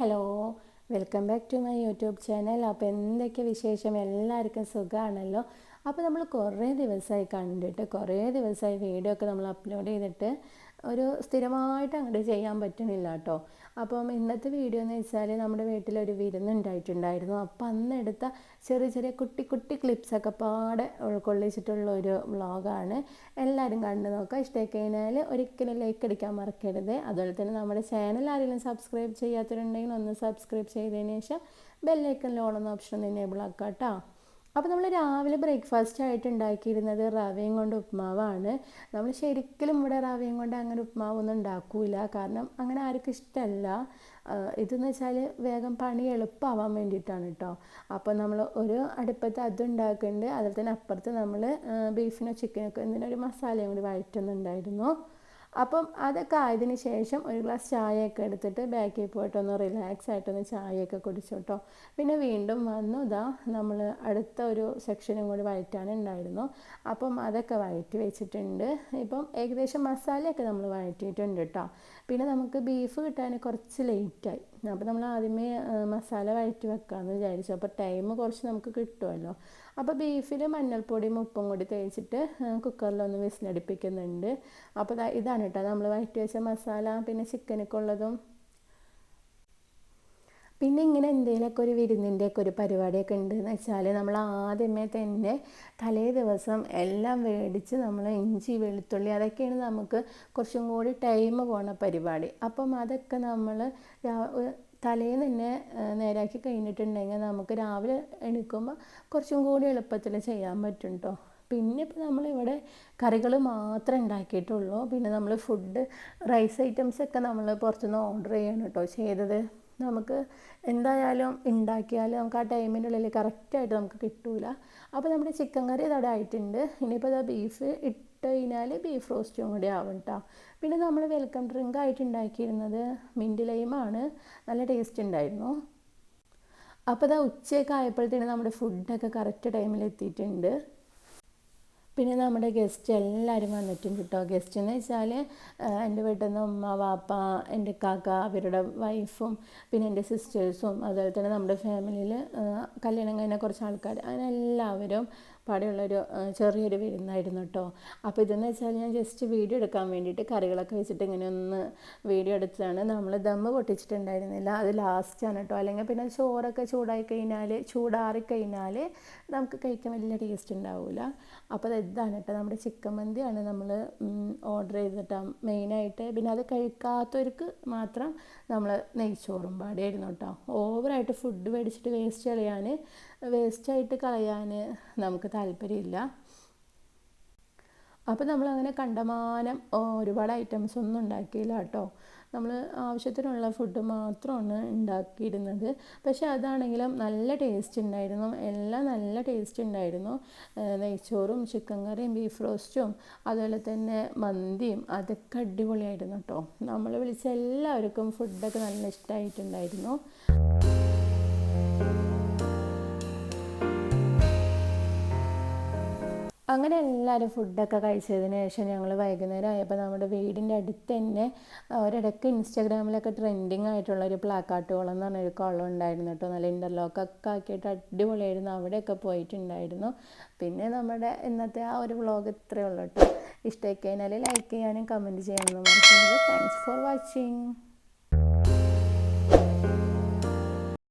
Hello welcome back to my YouTube channel. അപ്പോൾ എന്തൊക്കെ വിശേഷം? എല്ലാവർക്കും സുഖമാണല്ലോ അപ്പോൾ നമ്മൾ കുറേ ദിവസമായി കണ്ടിട്ട് കുറേ ദിവസമായി വീഡിയോ ഒക്കെ നമ്മൾ അപ്ലോഡ് ചെയ്തിട്ട് ഒരു സ്ഥിരമായിട്ട് അങ്ങോട്ട് ചെയ്യാൻ പറ്റണില്ല കേട്ടോ അപ്പം ഇന്നത്തെ വീഡിയോ എന്ന് വെച്ചാൽ നമ്മുടെ വീട്ടിൽ വീട്ടിലൊരു വിരുന്നുണ്ടായിട്ടുണ്ടായിരുന്നു. അപ്പം അന്നെടുത്ത ചെറിയ ചെറിയ കുട്ടി കുട്ടി ക്ലിപ്സൊക്കെ പാടെ ഉൾക്കൊള്ളിച്ചിട്ടുള്ള ഒരു വ്ളോഗാണ്. എല്ലാവരും കണ്ടു നോക്കുക ഇഷ്ടമായി കഴിഞ്ഞാൽ ഒരിക്കലും ലൈക്ക് അടിക്കാൻ മറക്കരുത്. അതുപോലെ തന്നെ നമ്മുടെ ചാനൽ ആരെങ്കിലും സബ്സ്ക്രൈബ് ചെയ്യാത്തവരുണ്ടെങ്കിൽ ഒന്ന് സബ്സ്ക്രൈബ് ചെയ്തതിന് ശേഷം ബെല്ലൈക്കനിൽ ഓണെന്ന ഓപ്ഷൻ എനേബിൾ ആക്കാം കേട്ടോ അപ്പോൾ നമ്മൾ രാവിലെ ബ്രേക്ക്ഫാസ്റ്റ് ആയിട്ട് ഉണ്ടാക്കിയിരുന്നത് റവയും കൊണ്ട് ഉപ്മാവാണ്. നമ്മൾ ശരിക്കും ഇവിടെ റവയും കൊണ്ട് അങ്ങനെ ഉപ്മാവൊന്നും ഉണ്ടാക്കൂല. കാരണം അങ്ങനെ ആർക്കും ഇഷ്ടമല്ല ഇതെന്ന് വെച്ചാൽ വേഗം പണി എളുപ്പമാവാൻ വേണ്ടിയിട്ടാണ് കേട്ടോ അപ്പോൾ നമ്മൾ ഒരു അടുപ്പത്ത് അതുണ്ടാക്കുന്നുണ്ട് അതുപോലെ തന്നെ അപ്പുറത്ത് നമ്മൾ ബീഫിനോ ചിക്കനൊക്കെ എന്തിനൊരു മസാലയും കൂടി വഴറ്റുന്നുണ്ടായിരുന്നു. അപ്പം അതൊക്കെ ആയതിനു ശേഷം ഒരു ഗ്ലാസ് ചായയൊക്കെ എടുത്തിട്ട് ബാക്കിൽ പോയിട്ടൊന്ന് റിലാക്സ് ആയിട്ടൊന്ന് ചായയൊക്കെ കുടിച്ചു കേട്ടോ പിന്നെ വീണ്ടും വന്നു ഇതാ നമ്മൾ അടുത്ത ഒരു സെക്ഷനും കൂടി വഴറ്റാനുണ്ടായിരുന്നു അപ്പം അതൊക്കെ വഴറ്റി വെച്ചിട്ടുണ്ട്. ഇപ്പം ഏകദേശം മസാലയൊക്കെ നമ്മൾ വഴറ്റിയിട്ടുണ്ട് കേട്ടോ പിന്നെ നമുക്ക് ബീഫ് കിട്ടാൻ കുറച്ച് ലേറ്റായി അപ്പോൾ നമ്മൾ ആദ്യമേ മസാല വഴറ്റി വെക്കാമെന്ന് വിചാരിച്ചു. അപ്പോൾ ടൈം കുറച്ച് നമുക്ക് കിട്ടുമല്ലോ അപ്പോൾ ബീഫിൽ മഞ്ഞൾപ്പൊടിയും ഉപ്പും കൂടി തേച്ചിട്ട് കുക്കറിലൊന്ന് വിസിലടിപ്പിക്കുന്നുണ്ട്. അപ്പോൾ ഇതാണ് കേട്ടോ നമ്മൾ വഴറ്റി വെച്ച മസാല പിന്നെ ചിക്കനൊക്കെ ഉള്ളതും. പിന്നെ ഇങ്ങനെ എന്തെങ്കിലുമൊക്കെ ഒരു വിരുന്നിന്റെയൊക്കെ ഒരു പരിപാടിയൊക്കെ ഉണ്ടെന്ന് വെച്ചാൽ നമ്മൾ ആദ്യമേ തന്നെ തലേ ദിവസം എല്ലാം മേടിച്ച് നമ്മൾ ഇഞ്ചി വെളുത്തുള്ളി അതൊക്കെയാണ് നമുക്ക് കുറച്ചും കൂടി ടൈം പോണ പരിപാടി. അപ്പം അതൊക്കെ നമ്മൾ തലേ തന്നെ നേരാക്കി കഴിഞ്ഞിട്ടുണ്ടെങ്കിൽ നമുക്ക് രാവിലെ എണീക്കുമ്പോൾ കുറച്ചും കൂടി എളുപ്പത്തിൽ ചെയ്യാൻ പറ്റും കേട്ടോ പിന്നെ ഇപ്പോൾ നമ്മളിവിടെ കറികൾ മാത്രമേ ഉണ്ടാക്കിയിട്ടുള്ളൂ. പിന്നെ നമ്മൾ ഫുഡ് റൈസ് ഐറ്റംസ് ഒക്കെ നമ്മൾ പുറത്തുനിന്ന് ഓർഡർ ചെയ്യണം കേട്ടോ ചെയ്തത്. നമുക്ക് എന്തായാലും ഉണ്ടാക്കിയാൽ നമുക്ക് ആ ടൈമിനുള്ളിൽ കറക്റ്റായിട്ട് നമുക്ക് കിട്ടൂല. അപ്പോൾ നമ്മുടെ ചിക്കൻ കറി അവിടെ ആയിട്ടുണ്ട്. ഇനിയിപ്പോൾ ഇതാ ബീഫ് ഇട്ട് കഴിഞ്ഞാൽ ബീഫ് റോസ്റ്റും കൂടി ആവും കേട്ടോ പിന്നെ നമ്മൾ വെൽക്കം ഡ്രിങ്ക് ആയിട്ട് ഉണ്ടാക്കിയിരുന്നത് മിന്റ് ലൈമാണ് നല്ല ടേസ്റ്റ് ഉണ്ടായിരുന്നു. അപ്പോൾ അത് ഉച്ചയൊക്കെ ആയപ്പോഴത്തേനും നമ്മുടെ ഫുഡൊക്കെ കറക്റ്റ് ടൈമിൽ എത്തിയിട്ടുണ്ട്. പിന്നെ നമ്മുടെ ഗസ്റ്റ് എല്ലാവരും വന്നിട്ടും കേട്ടോ. ഗസ്റ്റ് എന്ന് വെച്ചാൽ എന്റെ വീട്ടിൽ നിന്ന് ഉമ്മ വാപ്പ എന്റെ കാക്ക അവരുടെ വൈഫും പിന്നെ എന്റെ സിസ്റ്റേഴ്സും അതുപോലെ തന്നെ നമ്മുടെ ഫാമിലിയിൽ കല്യാണം കഴിഞ്ഞ കുറച്ച് ആൾക്കാർ അങ്ങനെ എല്ലാവരും പാടെയുള്ളൊരു ചെറിയൊരു വിരുന്നായിരുന്നു കേട്ടോ അപ്പോൾ ഇതെന്ന് വെച്ചാൽ ഞാൻ ജസ്റ്റ് വീഡിയോ എടുക്കാൻ വേണ്ടിയിട്ട് കറികളൊക്കെ വെച്ചിട്ട് ഇങ്ങനെ ഒന്ന് വീഡിയോ എടുത്തതാണ്. നമ്മൾ ദമ്മ് പൊട്ടിച്ചിട്ടുണ്ടായിരുന്നില്ല. അത് ലാസ്റ്റാണ് കേട്ടോ അല്ലെങ്കിൽ പിന്നെ ചോറൊക്കെ ചൂടായി കഴിഞ്ഞാൽ ചൂടാറി കഴിഞ്ഞാൽ നമുക്ക് കഴിക്കാൻ വലിയ ടേസ്റ്റ് ഉണ്ടാവില്ല അപ്പോൾ ഇതാണ് കേട്ടോ നമ്മുടെ ചിക്കൻ മന്തിയാണ് നമ്മൾ ഓർഡർ ചെയ്തിട്ട് മെയിനായിട്ട് പിന്നെ അത് കഴിക്കാത്തവർക്ക് മാത്രം നമ്മൾ നെയ്ച്ചോറും പാടിയായിരുന്നു കേട്ടോ ഓവറായിട്ട് ഫുഡ് മേടിച്ചിട്ട് വേസ്റ്റ് കളയാൻ വേസ്റ്റായിട്ട് കളയാൻ നമുക്ക് താല്പര്യമില്ല. അപ്പോൾ നമ്മളങ്ങനെ കണ്ടമാനം ഒരുപാട് ഐറ്റംസ് ഒന്നും ഉണ്ടാക്കിയില്ല കേട്ടോ നമ്മൾ ആവശ്യത്തിനുള്ള ഫുഡ് മാത്രമാണ് ഉണ്ടാക്കിയിരുന്നത്. പക്ഷെ അതാണെങ്കിലും നല്ല ടേസ്റ്റ് ഉണ്ടായിരുന്നു. എല്ലാം നല്ല ടേസ്റ്റ് ഉണ്ടായിരുന്നു. നെയ്ച്ചോറും ചിക്കൻ കറിയും ബീഫ് റോസ്റ്റും അതുപോലെ തന്നെ മന്തിയും അതൊക്കെ അടിപൊളിയായിരുന്നു കേട്ടോ നമ്മൾ വിളിച്ച എല്ലാവർക്കും ഫുഡൊക്കെ നല്ല ഇഷ്ടമായിട്ടുണ്ടായിരുന്നു അങ്ങനെ എല്ലാവരും ഫുഡൊക്കെ കഴിച്ചതിന് ശേഷം ഞങ്ങൾ വൈകുന്നേരം ആയപ്പോൾ നമ്മുടെ വീടിന്റെ അടുത്ത് തന്നെ ഒരിടയ്ക്ക് ഇൻസ്റ്റാഗ്രാമിലൊക്കെ ട്രെൻഡിങ് ആയിട്ടുള്ള ഒരു പ്ലാക്കാട്ട് കുളം എന്ന് പറഞ്ഞൊരു കുളം ഉണ്ടായിരുന്നു കേട്ടോ. നല്ല ഇന്റർലോക്കൊക്കെ ആക്കിയിട്ട് അടിപൊളിയായിരുന്നു. അവിടെയൊക്കെ പോയിട്ടുണ്ടായിരുന്നു. പിന്നെ നമ്മുടെ ഇന്നത്തെ ആ ഒരു വ്ളോഗ് ഇത്രയേ ഉള്ളൂ കേട്ടോ. ഇഷ്ടമായി കഴിഞ്ഞാൽ ലൈക്ക് ചെയ്യാനും കമന്റ് ചെയ്യാനും മറക്കരുത്. Thanks for watching